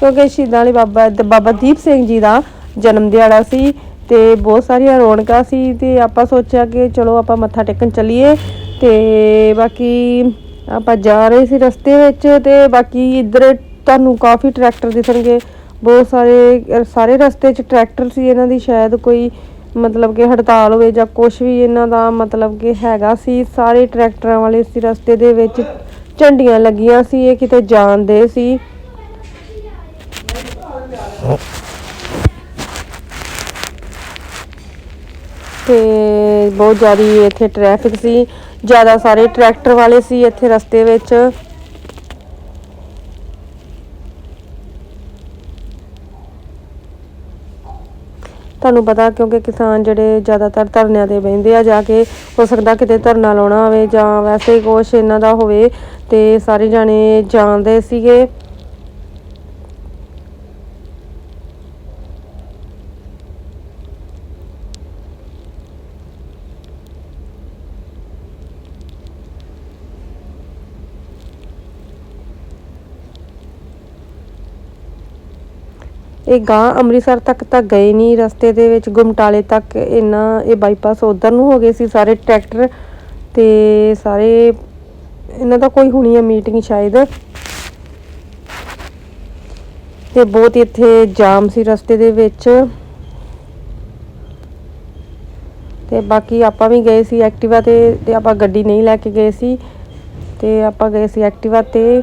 ਕਿਉਂਕਿ ਸ਼ਹੀਦਾਂ ਵਾਲੇ ਬਾਬਾ ਤੇ ਬਾਬਾ ਦੀਪ ਸਿੰਘ ਜੀ ਦਾ ਜਨਮ ਦਿਹਾੜਾ ਸੀ ਤੇ ਬਹੁਤ ਸਾਰੀਆਂ ਰੌਣਕਾਂ ਸੀ ਤੇ ਆਪਾਂ ਸੋਚਿਆ ਕਿ ਚਲੋ ਆਪਾਂ ਮੱਥਾ ਟੇਕਣ ਚੱਲੀਏ ਤੇ ਬਾਕੀ ਆਪਾਂ ਜਾ ਰਹੇ ਸੀ ਰਸਤੇ ਵਿੱਚ ਤੇ ਬਾਕੀ ਇੱਧਰ ਤੁਹਾਨੂੰ ਕਾਫੀ ਟਰੈਕਟਰ ਦਿਖਣਗੇ। ਬਹੁਤ ਸਾਰੇ ਸਾਰੇ ਰਸਤੇ 'ਚ ਟਰੈਕਟਰ ਸੀ ਇਹਨਾਂ ਦੀ, ਸ਼ਾਇਦ ਕੋਈ ਮਤਲਬ ਕਿ ਹੜਤਾਲ ਹੋਵੇ ਜਾਂ ਕੁਝ ਵੀ ਇਹਨਾਂ ਦਾ ਮਤਲਬ ਕਿ ਹੈਗਾ ਸੀ। ਸਾਰੇ ਟਰੈਕਟਰਾਂ ਵਾਲੇ ਸੀ ਰਸਤੇ ਦੇ ਵਿੱਚ ਝੰਡੀਆਂ ਲੱਗੀਆਂ ਸੀ, ਇਹ ਕਿਤੇ ਜਾਣਦੇ ਸੀ। ਤੇ ਬਹੁਤ ਜ਼ਿਆਦਾ ਇੱਥੇ ਟ੍ਰੈਫਿਕ ਸੀ। ਜ਼ਿਆਦਾ ਸਾਰੇ ਟਰੈਕਟਰ ਵਾਲੇ ਸੀ ਇੱਥੇ ਰਸਤੇ ਵਿੱਚ। ਤੁਹਾਨੂੰ ਪਤਾ ਕਿਉਂਕਿ ਕਿਸਾਨ ਜਿਹੜੇ ਜ਼ਿਆਦਾਤਰ ਧਰਨਿਆਂ ਤੇ ਬਹਿੰਦੇ ਆ ਜਾ ਕੇ, ਹੋ ਸਕਦਾ ਕਿਤੇ ਧਰਨਾ ਲਾਉਣਾ ਹੋਵੇ ਜਾਂ ਵੈਸੇ ਹੀ ਕੁਛ ਇਹਨਾਂ ਦਾ ਹੋਵੇ ਤੇ ਸਾਰੇ ਜਾਣੇ ਜਾਣਦੇ ਸੀਗੇ। ਇਹ ਗਾਂ ਅੰਮ੍ਰਿਤਸਰ ਤੱਕ ਤਾਂ ਗਏ ਨਹੀਂ, ਰਸਤੇ ਦੇ ਵਿੱਚ ਗੁਮਟਾਲੇ ਤੱਕ ਇਹਨਾਂ ਇਹ ਬਾਈਪਾਸ ਉਧਰ ਨੂੰ ਹੋ ਗਏ ਸੀ ਸਾਰੇ ਟਰੈਕਟਰ ਤੇ ਸਾਰੇ, ਇਹਨਾਂ ਦਾ ਕੋਈ ਹੋਣੀ ਹੈ ਮੀਟਿੰਗ ਸ਼ਾਇਦ। ਤੇ ਬਹੁਤ ਹੀ ਇੱਥੇ ਜਾਮ ਸੀ ਰਸਤੇ ਦੇ ਵਿੱਚ। ਤੇ ਬਾਕੀ ਆਪਾਂ ਵੀ ਗਏ ਸੀ ਐਕਟਿਵਾ ਤੇ ਤੇ ਆਪਾਂ ਗੱਡੀ ਨਹੀਂ ਲੈ ਕੇ ਗਏ ਸੀ। ਤੇ ਆਪਾਂ ਗਏ ਸੀ ਐਕਟਿਵਾ ਤੇ।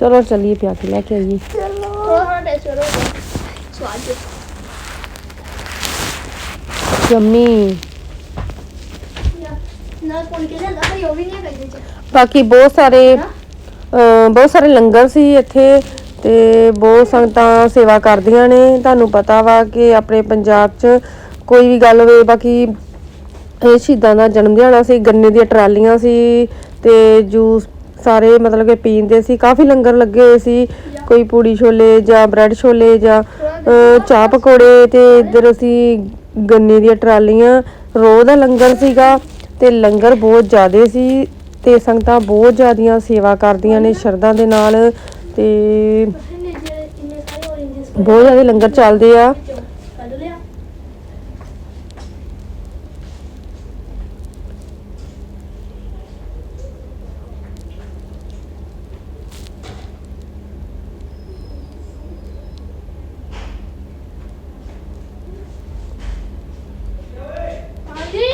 ਚਲੋ ਚੱਲੀਏ ਪਿਆ ਕੇ ਲੈ ਕੇ ਆਈਏ। ਥੋੜਾ ਥੋੜਾ ਟੇਸਟ ਕਰੋ ਸਵਾਦ। ਜੰਮੀ। ਨਾ ਕੋਣ ਕੇ ਲੈਂਦਾ ਪਰ ਉਹ ਵੀ ਨਹੀਂ ਹੈ ਚ। ਬਾਕੀ ਬਹੁਤ ਸਾਰੇ ਅਹ ਬਹੁਤ ਸਾਰੇ ਲੰਗਰ ਸੀ ਇੱਥੇ ਤੇ ਬਹੁਤ ਸੰਗਤਾਂ ਸੇਵਾ ਕਰਦੀਆਂ ਨੇ। ਤੁਹਾਨੂੰ ਪਤਾ ਵਾ ਕਿ ਆਪਣੇ ਪੰਜਾਬ 'ਚ ਕੋਈ ਵੀ ਗੱਲ ਹੋਵੇ ਬਾਕੀ ਇਹ ਸ਼ਹੀਦਾਂ ਦਾ ਜਨਮ ਦਿਹਾੜਾ ਸੀ ਗੰਨੇ ਦੀਆਂ ਟਰਾਲੀਆਂ ਸੀ ਤੇ ਜੂਸ ਸਾਰੇ ਮਤਲਬ ਕਿ ਪੀਂਦੇ ਸੀ, ਕਾਫੀ ਲੰਗਰ ਲੱਗੇ ਹੋਏ ਸੀ, ਕੋਈ ਪੂੜੀ ਛੋਲੇ ਜਾਂ ਬ੍ਰੈਡ ਛੋਲੇ ਜਾਂ ਚਾਹ ਪਕੌੜੇ ਤੇ ਇੱਧਰ ਅਸੀਂ ਗੰਨੇ ਦੀਆਂ ਟਰਾਲੀਆਂ, ਰੋਹ ਦਾ ਲੰਗਰ ਸੀਗਾ ਤੇ ਲੰਗਰ ਬਹੁਤ ਜ਼ਿਆਦੇ ਸੀ ਤੇ ਸੰਗਤਾਂ ਬਹੁਤ ਜ਼ਿਆਦੀਆਂ ਸੇਵਾ ਕਰਦੀਆਂ ਨੇ ਸ਼ਰਧਾ ਦੇ ਨਾਲ ਤੇ ਬਹੁਤ ਜ਼ਿਆਦਾ ਲੰਗਰ ਚੱਲਦੇ ਆ ਕੱਢ ਲਿਆ ਹਾਂਜੀ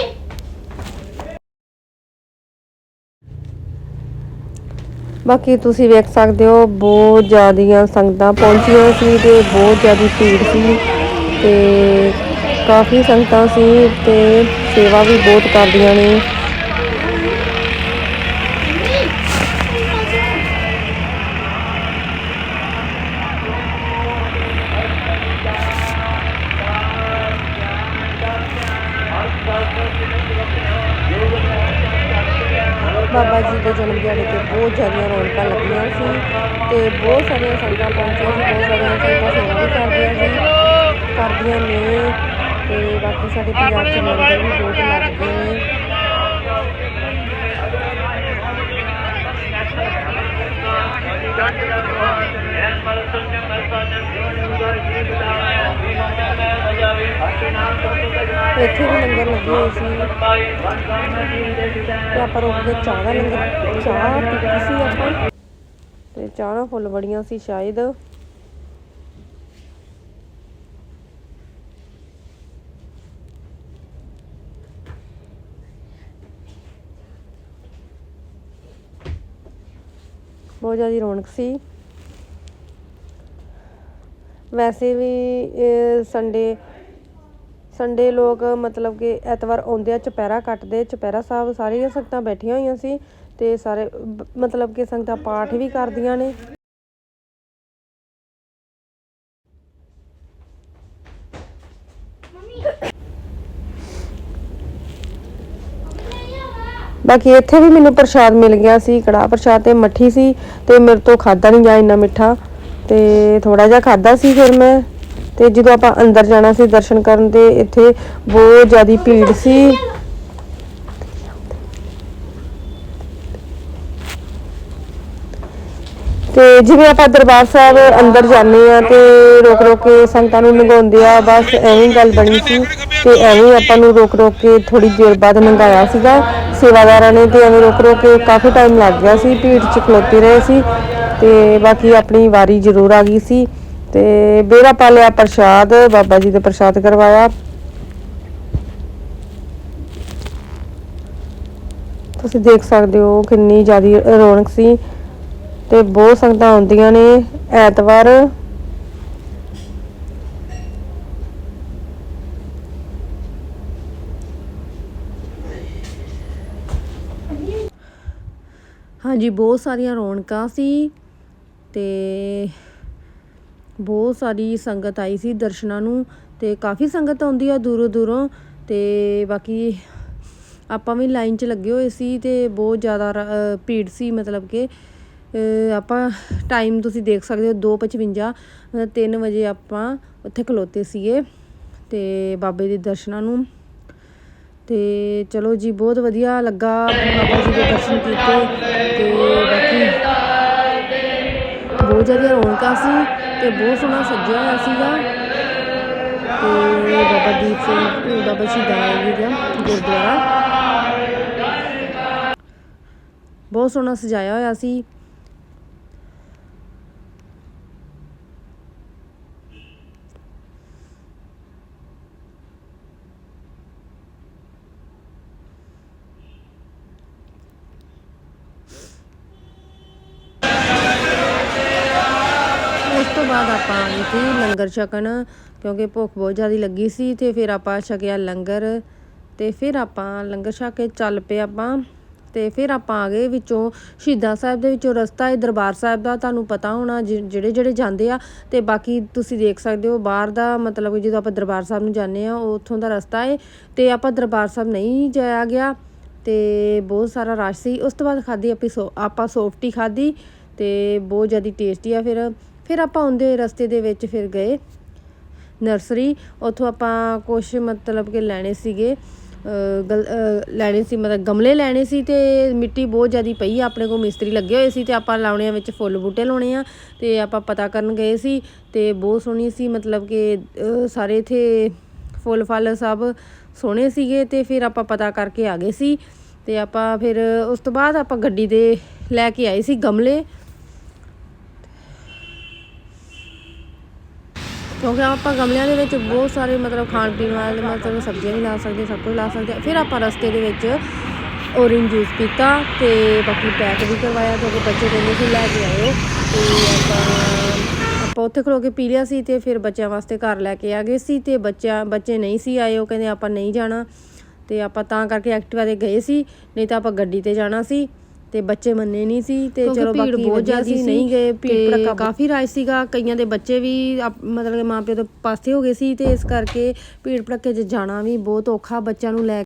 ਬਾਕੀ ਤੁਸੀਂ ਵੇਖ ਸਕਦੇ ਹੋ, ਬਹੁਤ ਜ਼ਿਆਦੀਆਂ ਸੰਗਤਾਂ ਪਹੁੰਚੀਆਂ ਸੀ ਤੇ ਬਹੁਤ ਜ਼ਿਆਦੀ ਭੀੜ ਸੀ ਤੇ ਕਾਫੀ ਸੰਗਤਾਂ ਸੀ ਤੇ ਸੇਵਾ ਵੀ ਬਹੁਤ ਕਰਦੀਆਂ ਨੇ। ਬਾਬਾ ਜੀ ਦੇ ਜਨਮ ਦਿਹਾੜੇ ਤੇ ਬਹੁਤ ਜ਼ਿਆਦਾ ਰੌਣਕਾਂ ਲੱਗੀਆਂ ਸੀ ਤੇ ਬਹੁਤ ਸਾਰੀਆਂ ਸੰਗਤਾਂ ਪਹੁੰਚੀਆਂ ਸੀ, ਬਹੁਤ ਸਾਰੀਆਂ ਸੰਗਤਾਂ ਸੇਵਾ ਵੀ ਕਰਦੀਆਂ ਸੀ, ਕਰਦੀਆਂ ਨੇ ਤੇ ਬਾਕੀ ਸਾਡੇ ਪੰਜਾਬ 'ਚ ਲੰਗਰ ਵੀ ਬਹੁਤ ਲੱਗਦੇ ਨੇ। ਇੱਥੇ ਵੀ ਲੰਗਰ ਲੱਗੇ ਹੋਏ ਸੀ। ਤੇ ਆਪਾਂ ਰੁਕ ਕੇ ਚਾਹ ਦਾ ਲੰਗਰ। ਚਾਹ ਪੀਤੀ ਸੀ ਆਪਾਂ। ਤੇ ਚਾਹ ਫੁੱਲ ਬੜੀਆਂ ਸੀ ਸ਼ਾਇਦ। ਬਹੁਤ ਜ਼ਿਆਦਾ ਰੌਣਕ ਸੀ। ਵੈਸੇ ਵੀ ਸੰਡੇ ਸੰਡੇ ਲੋਕ ਮਤਲਬ ਕਿ ਐਤਵਾਰ ਆਉਂਦੇ ਆ, ਚੁਪਹਿਰਾ ਕੱਟਦੇ, ਚੁਪਹਿਰਾ ਸਾਹਿਬ ਸਾਰੀਆਂ ਸੰਗਤਾਂ ਬੈਠੀਆਂ ਹੋਈਆਂ ਸੀ ਤੇ ਸਾਰੇ ਮਤਲਬ ਕਿ ਸੰਗਤਾਂ ਪਾਠ ਵੀ ਕਰਦੀਆਂ ਨੇ। ਬਾਕੀ ਇੱਥੇ ਵੀ ਮੈਨੂੰ ਪ੍ਰਸ਼ਾਦ ਮਿਲ ਗਿਆ ਸੀ, ਕੜਾਹ ਪ੍ਰਸ਼ਾਦ ਤੇ ਮੱਠੀ ਸੀ ਤੇ ਮੇਰੇ ਤੋਂ ਖਾਦਾ ਨਹੀਂ ਗਿਆ ਇੰਨਾ ਮਿੱਠਾ। ਤੇ ਥੋੜਾ ਜਿਹਾ ਖਾਦਾ ਸੀ ਫਿਰ ਮੈਂ। ਤੇ ਜਦੋਂ ਆਪਾਂ ਅੰਦਰ ਜਾਣਾ ਸੀ ਦਰਸ਼ਨ ਕਰਨ ਤੇ ਇੱਥੇ ਬਹੁਤ ਜ਼ਿਆਦੀ ਭੀੜ ਸੀ। ਤੇ ਜਿਵੇਂ ਆਪਾਂ ਦਰਬਾਰ ਸਾਹਿਬ ਅੰਦਰ ਜਾਂਦੇ ਆ ਤੇ ਰੋਕ ਰੋਕ ਕੇ ਸੰਗਤਾਂ ਨੂੰ ਲੰਘਾਉਂਦੇ ਆ, ਬਸ ਐਵੇਂ ਗੱਲ ਬਣੀ ਸੀ ਤੇ ਐਵੇਂ ਆਪਾਂ ਨੂੰ ਰੋਕ ਰੋਕ ਕੇ ਥੋੜੀ ਦੇਰ ਬਾਅਦ ਲੰਘਾਇਆ ਸੀਗਾ। ਸੇਵਾਦਾਰਾਂ ਨੇ ਤੇ ਐਵੇਂ ਰੋਕ ਰੋਕ ਕੇ ਕਾਫੀ ਟਾਈਮ ਲੱਗ ਗਿਆ ਸੀ, ਭੀੜ ਚ ਖਲੋਤੇ ਰਹੇ ਸੀ। ਤੇ ਬਾਕੀ ਆਪਣੀ ਵਾਰੀ ਜ਼ਰੂਰ ਆ ਗਈ ਸੀ ਤੇ ਬੇਰਾ ਪਾ ਲਿਆ ਪ੍ਰਸ਼ਾਦ, ਬਾਬਾ ਜੀ ਦਾ ਪ੍ਰਸ਼ਾਦ ਕਰਵਾਇਆ। ਤੁਸੀਂ ਦੇਖ ਸਕਦੇ ਹੋ ਕਿੰਨੀ ਜ਼ਿਆਦਾ ਰੌਣਕ ਸੀ ਤੇ ਬਹੁਤ ਸੰਗਤਾਂ ਆਉਂਦੀਆਂ ਨੇ ਐਤਵਾਰ। ਹਾਂਜੀ, ਬਹੁਤ ਸਾਰੀਆਂ ਰੌਣਕਾਂ ਸੀ। ਤੇ ਬਹੁਤ ਸਾਰੀ ਸੰਗਤ ਆਈ ਸੀ ਦਰਸ਼ਨਾਂ ਨੂੰ ਤੇ ਕਾਫੀ ਸੰਗਤ ਆਉਂਦੀ ਆ ਦੂਰੋਂ ਦੂਰੋਂ ਤੇ ਬਾਕੀ ਆਪਾਂ ਵੀ ਲਾਈਨ 'ਚ ਲੱਗੇ ਹੋਏ ਸੀ ਤੇ ਬਹੁਤ ਜ਼ਿਆਦਾ ਭੀੜ ਸੀ ਮਤਲਬ ਕਿ ਆਪਾਂ ਟਾਈਮ ਤੁਸੀਂ ਦੇਖ ਸਕਦੇ ਹੋ 2:55 ਮਤਲਬ 3 ਵਜੇ ਆਪਾਂ ਉੱਥੇ ਖਲੋਤੇ ਸੀਗੇ ਤੇ ਬਾਬੇ ਦੇ ਦਰਸ਼ਨਾਂ ਨੂੰ। ਤੇ ਚਲੋ ਜੀ, ਬਹੁਤ ਵਧੀਆ ਲੱਗਾ ਬਾਬਾ ਜੀ ਦੇ ਦਰਸ਼ਨ ਕੀਤੇ ਤੇ ਬਾਕੀ ਬਹੁਤ ਜ਼ਿਆਦਾ ਰੌਣਕਾਂ ਸੀ ਤੇ ਬਹੁਤ ਸੋਹਣਾ ਸੱਜਿਆ ਹੋਇਆ ਸੀਗਾ। ਤੇ ਬਾਬਾ ਦੀਪ ਸਿੰਘ, ਬਾਬਾ ਸ਼ਹੀਦਾਂ ਜੀ ਦਾ ਗੁਰਦੁਆਰਾ। ਬਹੁਤ ਸੋਹਣਾ ਸਜਾਇਆ ਹੋਇਆ ਸੀ ਉਸ ਤੋਂ ਬਾਅਦ ਆਪਾਂ ਆਏ ਸੀ ਲੰਗਰ ਛਕਣ, ਕਿਉਂਕਿ ਭੁੱਖ ਬਹੁਤ ਜ਼ਿਆਦਾ ਲੱਗੀ ਸੀ ਤੇ ਫਿਰ ਆਪਾਂ ਛਕਿਆ ਲੰਗਰ ਤੇ ਫਿਰ ਆਪਾਂ ਲੰਗਰ ਛਕ ਕੇ ਚੱਲ ਪਏ ਆਪਾਂ ਤੇ ਫਿਰ ਆਪਾਂ ਆ ਗਏ ਵਿੱਚੋਂ ਸ਼ਹੀਦਾਂ ਸਾਹਿਬ ਦੇ ਵਿੱਚੋਂ ਰਸਤਾ ਹੈ, ਦਰਬਾਰ ਸਾਹਿਬ ਦਾ ਤੁਹਾਨੂੰ ਪਤਾ ਹੋਣਾ ਜਿਹੜੇ ਜਿਹੜੇ ਜਾਂਦੇ ਆ ਤੇ ਬਾਕੀ ਤੁਸੀਂ ਦੇਖ ਸਕਦੇ ਹੋ ਬਾਹਰ ਦਾ ਮਤਲਬ ਕਿ ਜਦੋਂ ਆਪਾਂ ਦਰਬਾਰ ਸਾਹਿਬ ਨੂੰ ਜਾਂਦੇ ਆ ਉੱਥੋਂ ਦਾ ਰਸਤਾ ਹੈ ਤੇ ਆਪਾਂ ਦਰਬਾਰ ਸਾਹਿਬ ਨਹੀਂ ਜਾਇਆ ਗਿਆ ਤੇ ਬਹੁਤ ਸਾਰਾ ਰਸ਼ ਸੀ। ਉਸ ਤੋਂ ਬਾਅਦ ਖਾਧੀ ਆਪੀ ਸੋ, ਆਪਾਂ ਸੋਫਟੀ ਖਾਧੀ ਤੇ ਬਹੁਤ ਜ਼ਿਆਦਾ ਟੇਸਟੀ ਆ ਫਿਰ। ਫਿਰ ਆਪਾਂ ਆਉਂਦੇ ਰਸਤੇ ਦੇ ਵਿੱਚ ਫਿਰ ਗਏ ਨਰਸਰੀ। ਉੱਥੋਂ ਆਪਾਂ ਕੁਝ ਮਤਲਬ ਕਿ ਲੈਣੇ ਸੀਗੇ ਗਲ ਲੈਣੇ ਸੀ, ਮਤਲਬ ਗਮਲੇ ਲੈਣੇ ਸੀ ਤੇ ਮਿੱਟੀ ਬਹੁਤ ਜ਼ਿਆਦੀ ਪਈ ਆ, ਆਪਣੇ ਕੋਲ ਮਿਸਤਰੀ ਲੱਗੇ ਹੋਏ ਸੀ ਤੇ ਆਪਾਂ ਲਾਉਣੇ ਆ ਵਿੱਚ ਫੁੱਲ ਬੂਟੇ ਲਾਉਣੇ ਆ ਤੇ ਆਪਾਂ ਪਤਾ ਕਰਨ ਗਏ ਸੀ ਤੇ ਬਹੁਤ ਸੋਹਣੀ ਸੀ, ਮਤਲਬ ਕਿ ਸਾਰੇ ਇਥੇ ਫੁੱਲ ਫਲ ਸਭ ਸੋਹਣੇ ਸੀਗੇ ਤੇ ਫਿਰ ਆਪਾਂ ਪਤਾ ਕਰਕੇ ਆ ਗਏ ਸੀ ਤੇ ਆਪਾਂ ਫਿਰ ਉਸ ਤੋਂ ਬਾਅਦ ਆਪਾਂ ਗੱਡੀ ਦੇ ਲੈ ਕੇ ਆਏ ਸੀ ਗਮਲੇ। ਕਿਉਂਕਿ ਆਪਾਂ ਗਮਲਿਆਂ ਦੇ ਵਿੱਚ ਬਹੁਤ ਸਾਰੇ ਮਤਲਬ ਖਾਣ ਪੀਣ ਵਾਲੇ ਮਤਲਬ ਸਬਜ਼ੀਆਂ ਵੀ ਲਾ ਸਕਦੇ, ਸਭ ਕੁਝ ਲਾ ਸਕਦੇ। ਫਿਰ ਆਪਾਂ ਰਸਤੇ ਦੇ ਵਿੱਚ ਔਰੇਂਜ ਜੂਸ ਪੀਤਾ ਤੇ ਬਾਕੀ ਪੈਕ ਵੀ ਕਰਵਾਇਆ ਕਿਉਂਕਿ ਬੱਚੇ ਕਹਿੰਦੇ ਸੀ ਲੈ ਕੇ ਆਇਓ। ਤੇ ਆਪਾਂ ਆਪਾਂ ਉੱਥੇ ਖਲੋ ਕੇ ਪੀ ਲਿਆ ਸੀ ਤੇ ਫਿਰ ਬੱਚਿਆਂ ਵਾਸਤੇ ਘਰ ਲੈ ਕੇ ਆ ਗਏ ਸੀ ਤੇ ਬੱਚਿਆਂ, ਬੱਚੇ ਨਹੀਂ ਸੀ ਆਏ, ਉਹ ਕਹਿੰਦੇ ਆਪਾਂ ਨਹੀਂ ਜਾਣਾ। ਤੇ ਆਪਾਂ ਤਾਂ ਕਰਕੇ ਐਕਟਿਵਾ ਤੇ ਗਏ ਸੀ, ਨਹੀਂ ਤਾਂ ਆਪਾਂ ਗੱਡੀ ਤੇ ਜਾਣਾ ਸੀ। ਤੇ ਬੱਚੇ ਮੰਨੇ ਨਹੀਂ ਸੀ ਤੇ ਚਲੋ ਬਾਕੀ ਬਹੁਤ ਜ਼ਿਆਦਾ ਨਹੀਂ ਗਏ ਭੀੜ ਕਾਫੀ ਰਾਜ ਸੀਗਾ ਕਈਆਂ ਦੇ ਬੱਚੇ ਵੀ ਮਤਲਬ ਕਿ ਮਾਪਿਓ ਤੋਂ ਪਾਸੇ ਹੋ ਗਏ ਸੀ ਤੇ ਇਸ ਕਰਕੇ ਭੀੜ ਭੜੱਕੇ 'ਚ ਜਾਣਾ ਵੀ ਬਹੁਤ ਔਖਾ ਬੱਚਿਆਂ ਨੂੰ ਲੈ